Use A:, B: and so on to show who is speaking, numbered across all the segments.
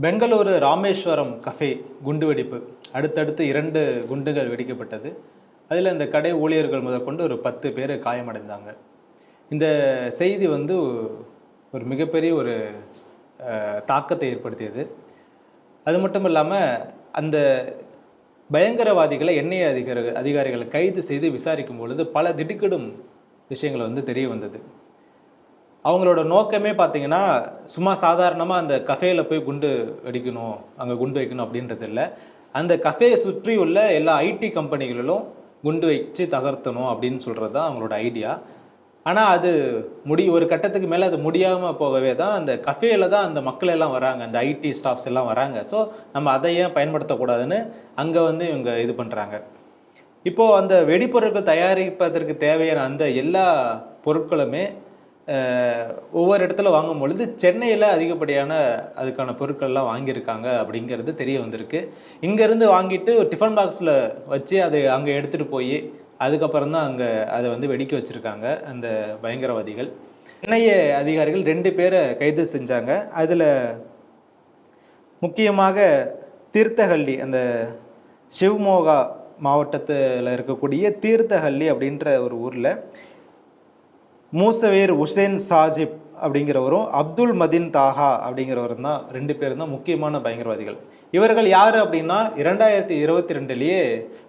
A: Bengaluru Rameswaram cafe குண்டுவெடிப்பு. அடுத்தடுத்து இரண்டு குண்டுகள் வெடிக்கப்பட்டது. அதில் இந்த கடை ஊழியர்கள் முதற்கொண்டு ஒரு பத்து பேர் காயமடைந்தாங்க. இந்த செய்தி வந்து ஒரு மிகப்பெரிய ஒரு தாக்கத்தை ஏற்படுத்தியது. அது மட்டும் இல்லாமல் அந்த பயங்கரவாதிகளை எண்ணெய் அதிகார அதிகாரிகளை கைது செய்து விசாரிக்கும் பொழுது பல திடுக்கிடும் விஷயங்களை வந்து தெரிய வந்தது. அவங்களோட நோக்கமே பார்த்தீங்கன்னா சும்மா சாதாரணமாக அந்த கஃபேயில் போய் குண்டு வெடிக்கணும் அங்கே குண்டு வைக்கணும் அப்படின்றது இல்லை. அந்த கஃபேயை சுற்றி உள்ள எல்லா ஐடி கம்பெனிகளிலும் குண்டு வச்சு தகர்த்தணும் அப்படின்னு சொல்கிறது தான் அவங்களோட ஐடியா ஆனால் அது முடி ஒரு கட்டத்துக்கு மேலே அது முடியாமல் போகவே தான் அந்த கஃபேயில் தான் அந்த மக்கள் எல்லாம் வராங்க அந்த ஐடி ஸ்டாஃப்ஸ் எல்லாம் வராங்க. ஸோ நம்ம அதை ஏன் பயன்படுத்தக்கூடாதுன்னு அங்கே வந்து இவங்க இது பண்ணுறாங்க இப்போது அந்த வெடிப்பொருட்கள் தயாரிப்பதற்கு தேவையான அந்த எல்லா பொருட்களுமே ஒவ்வொரு இடத்துல வாங்கும் பொழுது சென்னையில் அதிகப்படியான அதுக்கான பொருட்கள்லாம் வாங்கியிருக்காங்க அப்படிங்கிறது தெரிய வந்திருக்கு. இங்கேருந்து வாங்கிட்டு ஒரு டிஃபன் பாக்ஸில் வச்சு அதை அங்கே எடுத்துகிட்டு போய் அதுக்கப்புறம் தான் அங்கே அதை வந்து வெடிக்க வச்சுருக்காங்க அந்த பயங்கரவாதிகள். சென்னைய அதிகாரிகள் ரெண்டு பேரை கைது செஞ்சாங்க. அதில் முக்கியமாக தீர்த்தஹள்ளி அந்த சிவமோகா மாவட்டத்தில் இருக்கக்கூடிய தீர்த்தஹள்ளி அப்படின்ற ஒரு ஊரில் மூசவேர் உசேன் சாஜிப் அப்படிங்கிறவரும் அப்துல் மதின் தாஹா அப்படிங்கிறவரும் தான் ரெண்டு பேரும் தான் முக்கியமான பயங்கரவாதிகள். இவர்கள் யார் அப்படின்னா இரண்டாயிரத்தி இருபத்தி ரெண்டுலேயே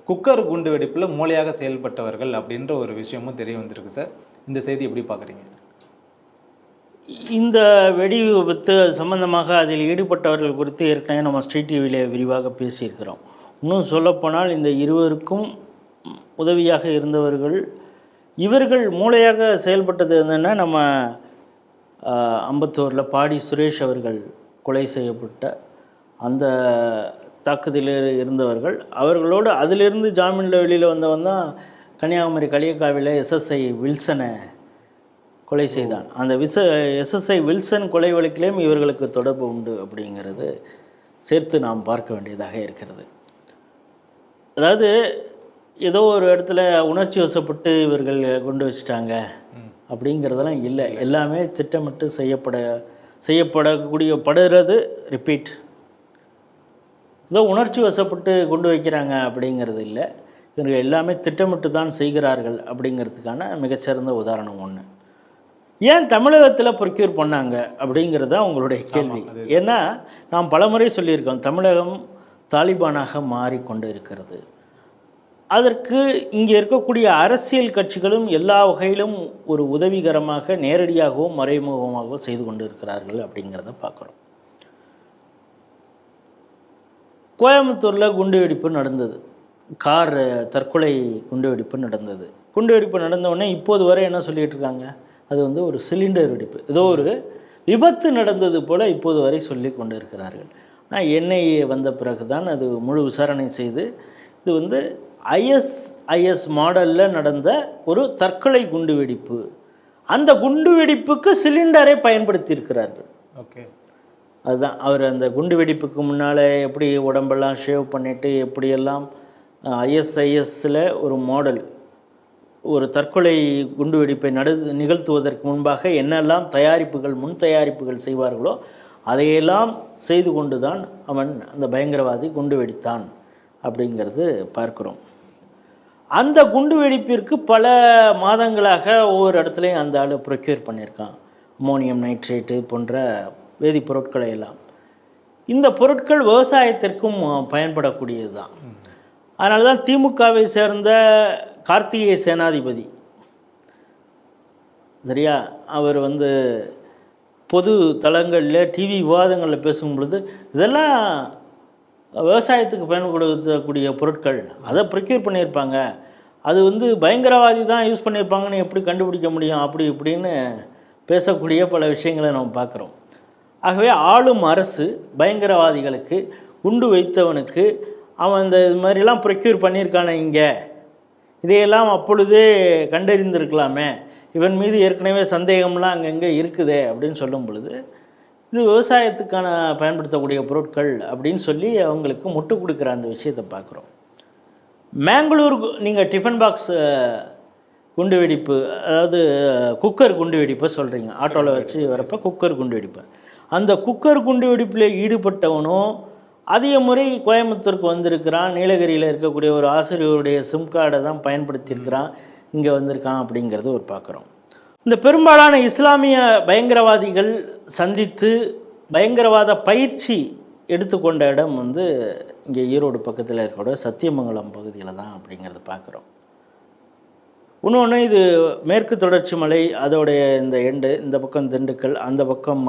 A: குக்கர் குண்டு வெடிப்பில் மூளையாக செயல்பட்டவர்கள் அப்படின்ற ஒரு விஷயமும் தெரிய வந்திருக்கு சார். இந்த செய்தி எப்படி பார்க்குறீங்க?
B: இந்த வெடி விபத்து சம்பந்தமாக அதில் ஈடுபட்டவர்கள் குறித்து ஏற்கனவே நம்ம ஸ்ட்ரீட் டிவியில் விரிவாக பேசியிருக்கிறோம். இன்னும் சொல்லப்போனால் இந்த இருவருக்கும் உதவியாக இருந்தவர்கள் இவர்கள் மூளையாக செயல்பட்டது என்னென்னா நம்ம அம்பத்தூரில் பாடி சுரேஷ் அவர்கள் கொலை செய்யப்பட்ட அந்த தாக்குதலில் இருந்தவர்கள். அவர்களோடு அதிலிருந்து ஜாமீனில் வெளியில் வந்தவன் தான் கன்னியாகுமரி களியக்காவில் எஸ்எஸ்ஐ வில்சனை கொலை செய்தான். அந்த விச எஸ்எஸ்ஐ வில்சன் கொலை வழக்கிலேயும் இவர்களுக்கு தொடர்பு உண்டு அப்படிங்கிறது சேர்த்து நாம் பார்க்க வேண்டியதாக இருக்கிறது. அதாவது ஏதோ ஒரு இடத்துல உணர்ச்சி வசப்பட்டு இவர்கள் கொண்டு வச்சிட்டாங்க அப்படிங்கிறதெல்லாம் இல்லை. எல்லாமே திட்டமிட்டு செய்யப்பட செய்யப்படக்கூடிய படுறது ரிப்பீட் ஏதோ உணர்ச்சி வசப்பட்டு கொண்டு வைக்கிறாங்க அப்படிங்கிறது இல்லை. இவர்கள் எல்லாமே திட்டமிட்டு தான் செய்கிறார்கள் அப்படிங்கிறதுக்கான மிகச்சிறந்த உதாரணம் ஒன்று ஏன் தமிழகத்தில் ப்ரொக்யூர் பண்ணாங்க அப்படிங்கிறது தான் உங்களுடைய கேள்வி. ஏன்னா நாம் பலமுறை சொல்லியிருக்கோம் தமிழகம் தாலிபானாக மாறிக்கொண்டு இருக்கிறது. அதற்கு இங்கே இருக்கக்கூடிய அரசியல் கட்சிகளும் எல்லா வகையிலும் ஒரு உதவிகரமாக நேரடியாகவும் மறைமுகமாகவும் செய்து கொண்டு இருக்கிறார்கள் அப்படிங்கிறத பார்க்குறோம். கோயம்புத்தூரில் குண்டுவெடிப்பு நடந்தது. கார் தற்கொலை குண்டுவெடிப்பு நடந்தது. குண்டுவெடிப்பு நடந்தவுடனே இப்போது வரை என்ன சொல்லிகிட்டு இருக்காங்க? அது வந்து ஒரு சிலிண்டர் வெடிப்பு. ஏதோ ஒரு விபத்து நடந்தது போல் இப்போது வரை சொல்லி கொண்டு இருக்கிறார்கள் ஆனால் என்ஐஏ வந்த பிறகு தான் அது முழு விசாரணை செய்து இது வந்து ஐஎஸ்ஐஎஸ் மாடலில் நடந்த ஒரு தற்கொலை குண்டுவெடிப்பு அந்த குண்டுவெடிப்புக்கு சிலிண்டரை பயன்படுத்தியிருக்கிறார்கள்.
A: ஓகே.
B: அதுதான். அவர் அந்த குண்டு வெடிப்புக்கு முன்னால் எப்படி உடம்பெல்லாம் ஷேவ் பண்ணிட்டு எப்படியெல்லாம் ஐஎஸ்ஐஎஸ்ஸில் ஒரு மாடல் ஒரு தற்கொலை குண்டு வெடிப்பை நடு நிகழ்த்துவதற்கு முன்பாக என்னெல்லாம் தயாரிப்புகள் முன் தயாரிப்புகள் செய்வார்களோ அதையெல்லாம் செய்து கொண்டு தான் அவன் அந்த பயங்கரவாதி குண்டு வெடித்தான். அப்படிங்கிறது பார்க்கிறோம். அந்த குண்டு வெடிப்பிற்கு பல மாதங்களாக ஒவ்வொரு இடத்துலையும் அந்த ஆள் ப்ரொக்யூர் பண்ணியிருக்கான். அமோனியம் நைட்ரேட்டு போன்ற வேதிப்பொருட்களை எல்லாம். இந்த பொருட்கள் விவசாயத்திற்கும் பயன்படக்கூடியது தான் அதனால தான் திமுகவை சேர்ந்த கார்த்திகேய சேனாதிபதி. சரியா? அவர் வந்து பொது தளங்களில் டிவி விவாதங்களில் பேசும் பொழுது இதெல்லாம் விவசாயத்துக்கு பயன்படுத்தக்கூடிய பொருட்கள் அதை ப்ரொக்யூர் பண்ணியிருப்பாங்க. அது வந்து பயங்கரவாதி தான் யூஸ் பண்ணியிருப்பாங்கன்னு எப்படி கண்டுபிடிக்க முடியும்? அப்படி இப்படின்னு பேசக்கூடிய பல விஷயங்களை நம்ம பார்க்குறோம். ஆகவே ஆளும் அரசு பயங்கரவாதிகளுக்கு குண்டு வைத்தவனுக்கு அவன் இந்த இது மாதிரிலாம் ப்ரொக்யூர் பண்ணியிருக்கானே இங்கே. இதையெல்லாம் அப்பொழுதே கண்டறிந்திருக்கலாமே. இவன் மீது ஏற்கனவே சந்தேகம்லாம் அங்கங்கே இருக்குதே அப்படின்னு சொல்லும் பொழுது இது விவசாயத்துக்கான பயன்படுத்தக்கூடிய பொருட்கள் அப்படின்னு சொல்லி அவங்களுக்கு முட்டு கொடுக்குற அந்த விஷயத்தை பார்க்குறோம். மேங்களூர் நீங்கள் டிஃபன் பாக்ஸ் குண்டு வெடிப்பு அதாவது குக்கர் குண்டு வெடிப்பை சொல்கிறீங்க ஆட்டோவில் வச்சு வரப்போ குக்கர் குண்டு வெடிப்பு. அந்த குக்கர் குண்டு வெடிப்பில் ஈடுபட்டவனும் அதிக முறை கோயம்புத்தூருக்கு வந்திருக்கிறான். நீலகிரியில் இருக்கக்கூடிய ஒரு ஆசிரியருடைய சிம் கார்டை தான் பயன்படுத்தியிருக்கிறான். இங்கே வந்திருக்கான் அப்படிங்கிறது ஒரு பார்க்குறோம். இந்த பெரும்பாலான இஸ்லாமிய பயங்கரவாதிகள் சந்தித்து பயங்கரவாத பயிற்சி எடுத்துக்கொண்ட இடம் வந்து இங்கே ஈரோடு பக்கத்தில் இருக்கக்கூடிய சத்தியமங்கலம் பகுதியில் தான் அப்படிங்கிறத பார்க்குறோம். இன்னொன்று இது மேற்கு தொடர்ச்சி மலை அதோடைய இந்த எண்டு இந்த பக்கம் திண்டுக்கல் அந்த பக்கம்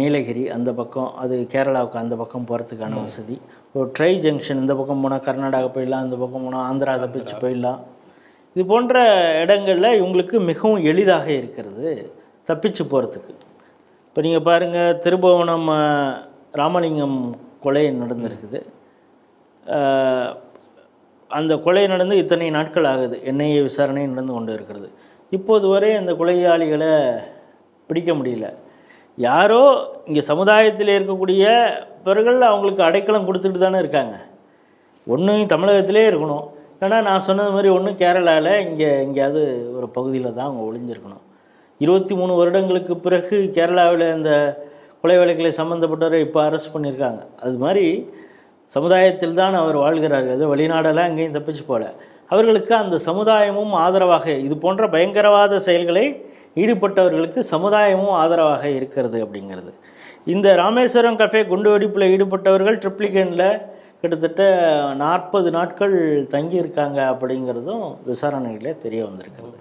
B: நீலகிரி அந்த பக்கம் அது கேரளாவுக்கு அந்த பக்கம் போகிறதுக்கான வசதி. ஒரு ட்ரை ஜங்ஷன் இந்த பக்கம் போனால் கர்நாடகா போயிடலாம் இந்த பக்கம் போனால் ஆந்திரா. தப்பிச்சு போயிடலாம். இது போன்ற இடங்களில் இவங்களுக்கு மிகவும் எளிதாக இருக்கிறது தப்பிச்சு போகிறதுக்கு இப்போ நீங்கள் பாருங்கள் திருபுவனம் ராமலிங்கம் கொலை நடந்திருக்குது. அந்த கொலை நடந்து இத்தனை நாட்கள் ஆகுது. என்ஐஏ விசாரணை நடந்து கொண்டு இருக்கிறது. இப்போது வரை அந்த கொலையாளிகளை பிடிக்க முடியல. யாரோ இங்கே சமுதாயத்தில் இருக்கக்கூடிய இருக்கக்கூடியவர்கள் அவங்களுக்கு அடைக்கலம் கொடுத்துட்டு தானே இருக்காங்க. ஒன்றும் தமிழகத்திலே இருக்கணும். ஏன்னா நான் சொன்னது மாதிரி ஒன்றும் கேரளாவில் இங்கே எங்கேயாவது ஒரு பகுதியில் தான் அவங்க ஒளிஞ்சிருக்கணும். இருபத்தி மூணு வருடங்களுக்கு பிறகு கேரளாவில் இந்த கொலை வழக்கில் சம்மந்தப்பட்டவரை இப்போ அரெஸ்ட் பண்ணியிருக்காங்க. அது மாதிரி சமுதாயத்தில் தான் அவர் வாழ்கிறார்கள். அது வெளிநாடெல்லாம் எங்கேயும் தப்பிச்சு போல அவர்களுக்கு அந்த சமுதாயமும் ஆதரவாக இது போன்ற பயங்கரவாத செயல்களை ஈடுபட்டவர்களுக்கு சமுதாயமும் ஆதரவாக இருக்கிறது அப்படிங்கிறது. இந்த ராமேஸ்வரம் கஃபே குண்டுவெடிப்பில் ஈடுபட்டவர்கள் ட்ரிப்ளிகனில் கிட்டத்தட்ட நாற்பது நாட்கள் தங்கியிருக்காங்க அப்படிங்கிறதும் விசாரணையில் தெரிய வந்திருக்கிறது.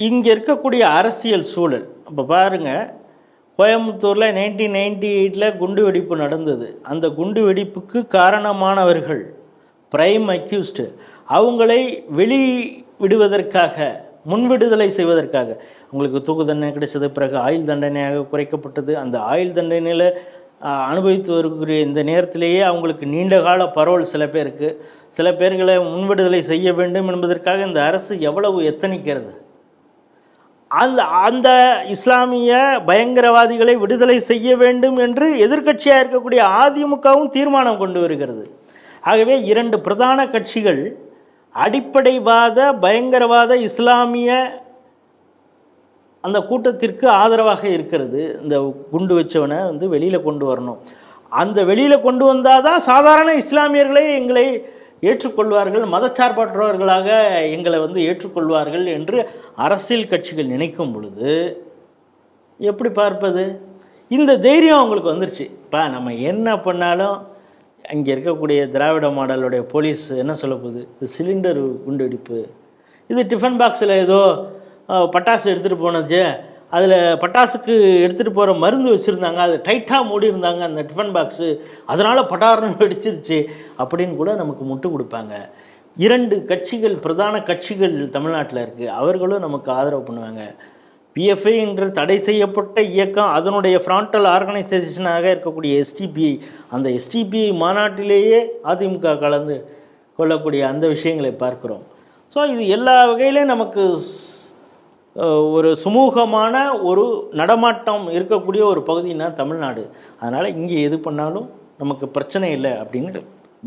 B: இங்கே இருக்கக்கூடிய அரசியல் சூழல். இப்போ பாருங்கள் கோயம்புத்தூரில் நைன்டீன் நைன்டி எயிட்டில் குண்டு வெடிப்பு நடந்தது. அந்த குண்டு வெடிப்புக்கு காரணமானவர்கள் பிரைம் அக்யூஸ்டு அவங்களை வெளி விடுவதற்காக முன்விடுதலை செய்வதற்காக. உங்களுக்கு தூக்கு தண்டனை கிடைச்சது பிறகு ஆயுள் தண்டனையாக குறைக்கப்பட்டது. அந்த ஆயுள் தண்டனையில் அனுபவித்து வரக்கூடிய இந்த நேரத்திலேயே அவங்களுக்கு நீண்ட கால பரோல் சில பேருக்கு. சில பேர்களை முன்விடுதலை செய்ய வேண்டும் என்பதற்காக இந்த அரசு எவ்வளவு எத்தனிக்கிறது? அந்த அந்த இஸ்லாமிய பயங்கரவாதிகளை விடுதலை செய்ய வேண்டும் என்று எதிர்க்கட்சியாக இருக்கக்கூடிய அதிமுகவும் தீர்மானம் கொண்டு வருகிறது. ஆகவே இரண்டு பிரதான கட்சிகள் அடிப்படைவாத பயங்கரவாத இஸ்லாமிய அந்த கூட்டத்திற்கு ஆதரவாக இருக்கிறது. இந்த குண்டு வச்சவனை வந்து வெளியில் கொண்டு வரணும். அந்த வெளியில் கொண்டு வந்தால் தான் சாதாரண இஸ்லாமியர்களே எங்களை ஏற்றுக்கொள்வார்கள் மதச்சார்பற்றவர்களாக எங்களை வந்து ஏற்றுக்கொள்வார்கள் என்று அரசியல் கட்சிகள் நினைக்கும் பொழுது எப்படி பார்ப்பது? இந்த தைரியம் அவங்களுக்கு வந்துருச்சு. இப்போ நம்ம என்ன பண்ணாலும் அங்கே இருக்கக்கூடிய திராவிட மாடலுடைய போலீஸ் என்ன சொல்ல போகுது? இது சிலிண்டர் குண்டு வெடிப்பு. இது டிஃபன் பாக்ஸில் ஏதோ பட்டாசு எடுத்துகிட்டு போனது. அதில் பட்டாசுக்கு எடுத்துகிட்டு போகிற மருந்து வச்சுருந்தாங்க அது டைட்டாக மூடி இருந்தாங்க அந்த டிஃபன் பாக்ஸு. அதனால் பட்டாரணம் வெடிச்சிருச்சு அப்படின்னு கூட நமக்கு முட்டு கொடுப்பாங்க. இரண்டு கட்சிகள் பிரதான கட்சிகள் தமிழ்நாட்டில் இருக்குது அவர்களும் நமக்கு ஆதரவு பண்ணுவாங்க. பிஎஃப்ஐ என்ற தடை செய்யப்பட்ட இயக்கம் அதனுடைய ஃப்ராண்டல் ஆர்கனைசேஷனாக இருக்கக்கூடிய எஸ்டிபிஐ அந்த எஸ்டிபிஐ மாநாட்டிலேயே அதிமுக கலந்து கொள்ளக்கூடிய அந்த விஷயங்களை பார்க்குறோம். ஸோ இது எல்லா வகையிலையும் நமக்கு ஸ்- ஒரு சுமூகமான ஒரு நடமாட்டம் இருக்கக்கூடிய ஒரு பகுதினா தமிழ்நாடு. அதனால் இங்கே எது பண்ணாலும் நமக்கு பிரச்சனை இல்லை அப்படின்னு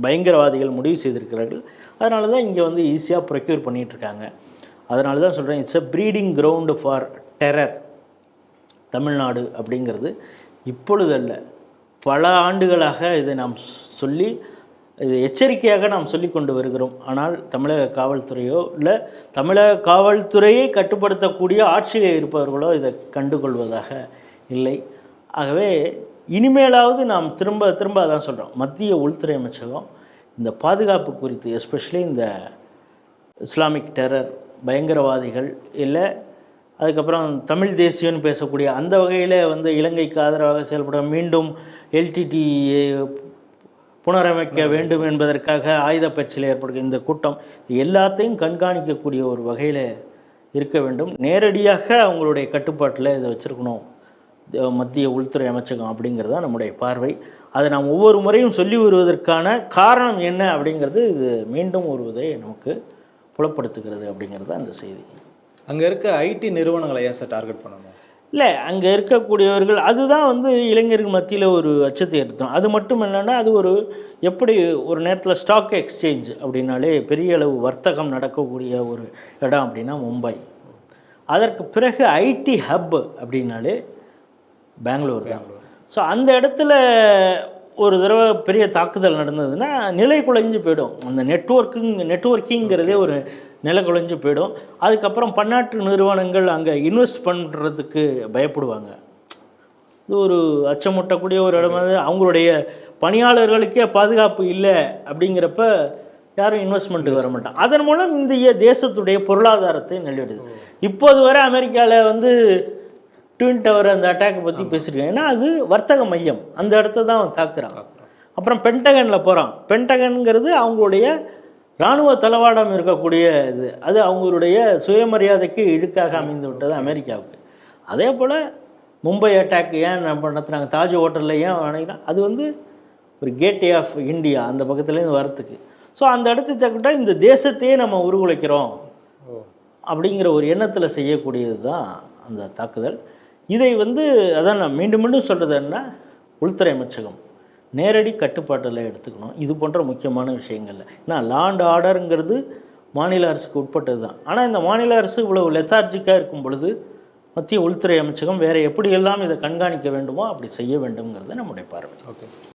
B: பயங்கரவாதிகள் முடிவு செய்திருக்கிறார்கள். அதனால தான் இங்கே வந்து ஈஸியாக ப்ரொக்யூர் பண்ணிகிட்ருக்காங்க. அதனால தான் சொல்கிறேன் it's a breeding ground for terror Tamil Nadu அப்படிங்கிறது இப்பொழுதல்ல. பல ஆண்டுகளாக இதை நாம் சொல்லி இது எச்சரிக்கையாக நாம் சொல்லி கொண்டு வருகிறோம். ஆனால் தமிழக காவல்துறையோ இல்லை தமிழக காவல்துறையை கட்டுப்படுத்தக்கூடிய ஆட்சியில் இருப்பவர்களோ இதை கண்டுகொள்வதாக இல்லை. ஆகவே இனிமேலாவது நாம் திரும்ப திரும்ப அதான் சொல்கிறோம் மத்திய உள்துறை அமைச்சகம் இந்த பாதுகாப்பு குறித்து எஸ்பெஷலி இந்த இஸ்லாமிக் டெரர் பயங்கரவாதிகள் இல்லை அதுக்கப்புறம் தமிழ் தேசியம்னு பேசக்கூடிய அந்த வகையில் வந்து இலங்கைக்கு ஆதரவாக செயல்பட மீண்டும் எல்டிடி புனரமைக்க வேண்டும் என்பதற்காக ஆயுத பயிற்சியில் ஏற்படுகிற இந்த கூட்டம் இது எல்லாத்தையும் கண்காணிக்கக்கூடிய ஒரு வகையில் இருக்க வேண்டும். நேரடியாக அவங்களுடைய கட்டுப்பாட்டில் இதை வச்சுருக்கணும். மத்திய உள்துறை அமைச்சகம் அப்படிங்கிறது தான் நம்முடைய பார்வை. அதை நாம் ஒவ்வொரு முறையும் சொல்லி வருவதற்கான காரணம் என்ன அப்படிங்கிறது இது மீண்டும் ஒரு இதை நமக்கு புலப்படுத்துகிறது அப்படிங்கிறது தான் அந்த செய்தி.
A: அங்கே இருக்க ஐடி நிறுவனங்களை ஏன் சார் டார்கெட் பண்ணணும்?
B: இல்லை அங்கே இருக்கக்கூடியவர்கள் அதுதான் வந்து இளைஞர்கள் மத்தியில் ஒரு அச்சத்தை ஏற்படுத்தும். அது மட்டும் இல்லைன்னா அது ஒரு எப்படி ஒரு நேரத்தில் ஸ்டாக் எக்ஸ்சேஞ்ச் அப்படின்னாலே பெரிய அளவு வர்த்தகம் நடக்கக்கூடிய ஒரு இடம் அப்படின்னா மும்பை. அதற்கு பிறகு ஐடி ஹப் அப்படின்னாலே பெங்களூர் தான். ஸோ அந்த இடத்துல ஒரு தடவை பெரிய தாக்குதல் நடந்ததுன்னா நிலை குலைஞ்சு போயிடும். அந்த நெட்ஒர்க்குங் நெட்ஒர்க்கிங்கிறதே ஒரு நிலை குலைஞ்சு போயிடும். அதுக்கப்புறம் பன்னாட்டு நிறுவனங்கள் அங்கே இன்வெஸ்ட் பண்ணுறதுக்கு பயப்படுவாங்க. இது ஒரு அச்சமூட்டக்கூடிய ஒரு இடம் அவங்களுடைய பணியாளர்களுக்கே பாதுகாப்பு இல்லை அப்படிங்கிறப்ப யாரும் இன்வெஸ்ட்மெண்ட்டுக்கு வர மாட்டாங்க. அதன் மூலம் இந்திய தேசத்துடைய பொருளாதாரத்தை நெல்லிடுது. இப்போது வரை அமெரிக்காவில் வந்து ட்வின் டவர் அந்த அட்டாக்கை பற்றி பேசியிருக்காங்க ஏன்னா அது வர்த்தக மையம். அந்த இடத்த தான் அவன் தாக்குறான் அப்புறம் பென்டகனில் போகிறான் பென்டகன்கிறது அவங்களுடைய இராணுவ தளவாடம் இருக்கக்கூடிய இது அது அவங்களுடைய சுயமரியாதைக்கு இழுக்காக அமைந்து விட்டது அமெரிக்காவுக்கு. அதே போல் மும்பை அட்டாக் ஏன் நம்ம நடத்துனாங்க தாஜ் ஹோட்டலில் ஏன் வணங்கினா அது வந்து ஒரு கேட்டே ஆஃப் இந்தியா அந்த பக்கத்துலேருந்து வரத்துக்கு ஸோ அந்த இடத்தை தக்கிட்டா இந்த தேசத்தையே நம்ம உருகுலைக்கிறோம் அப்படிங்கிற ஒரு எண்ணத்தில் செய்யக்கூடியது தான் அந்த தாக்குதல். இதை வந்து அதான் நான் மீண்டும் மீண்டும் சொல்கிறது என்ன உள்துறை அமைச்சகம். நேரடி கட்டுப்பாட்டில் எடுத்துக்கணும். இது போன்ற முக்கியமான விஷயங்கள்ல. ஏன்னா லாண்ட் ஆர்டருங்கிறது மாநில அரசுக்கு உட்பட்டது தான் ஆனால் இந்த மாநில அரசு இவ்வளவு லெத்தார்ஜிக்காக இருக்கும் பொழுது மத்திய உள்துறை அமைச்சகம் வேறு எப்படியெல்லாம் இதை கண்காணிக்க வேண்டுமோ அப்படி செய்ய வேண்டும்ங்கிறது நம்முடைய பார்வை.
A: Okay sir